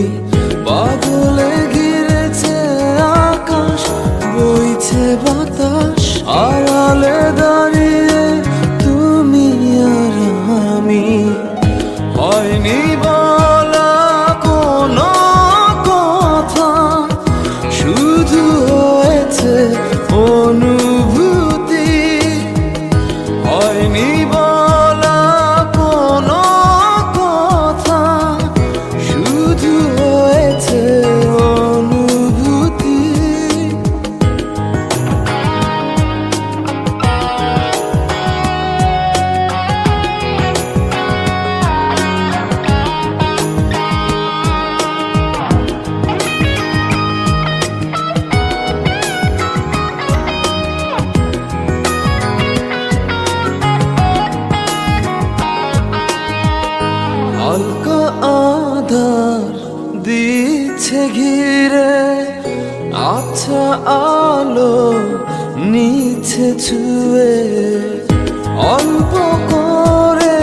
me আচ্ছা আলো নিচে ছুয়ে অল্প করে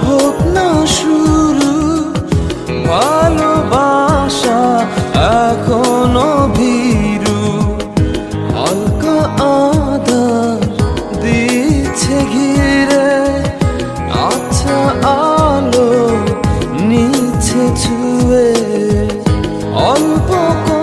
হোক না শুরু, ভালোবাসা এখনও ভীরু। হালকা আদার দিচ্ছে ঘিরে আচ্ছা আলো নিচে ছুঁয়ে অল্প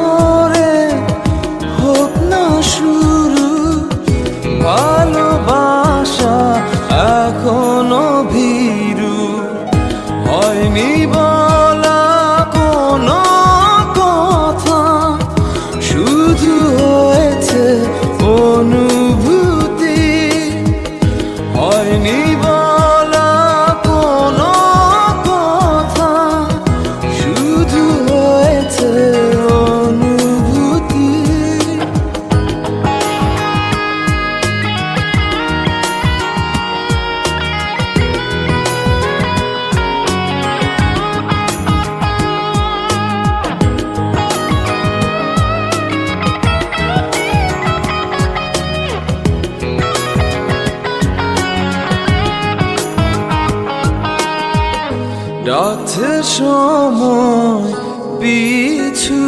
ডাকছে সময় পিছু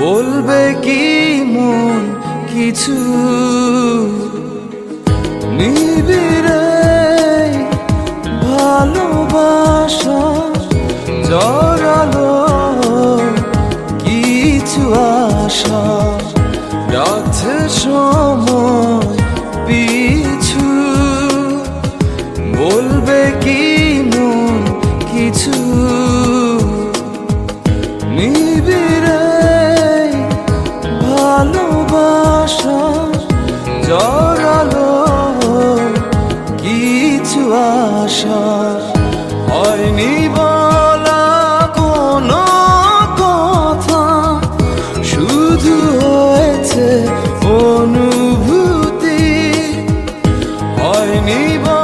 বলবে কি মন কিছু? নিবিড়ে ভালোবাসা জড়ালো কিছু আশা। ডাকছে সময় পিছু জড়ালো কিছু আশা হয়নি বলা কোনো কথা। শুধু হয়েছে অনুভূতি হয়নি বলা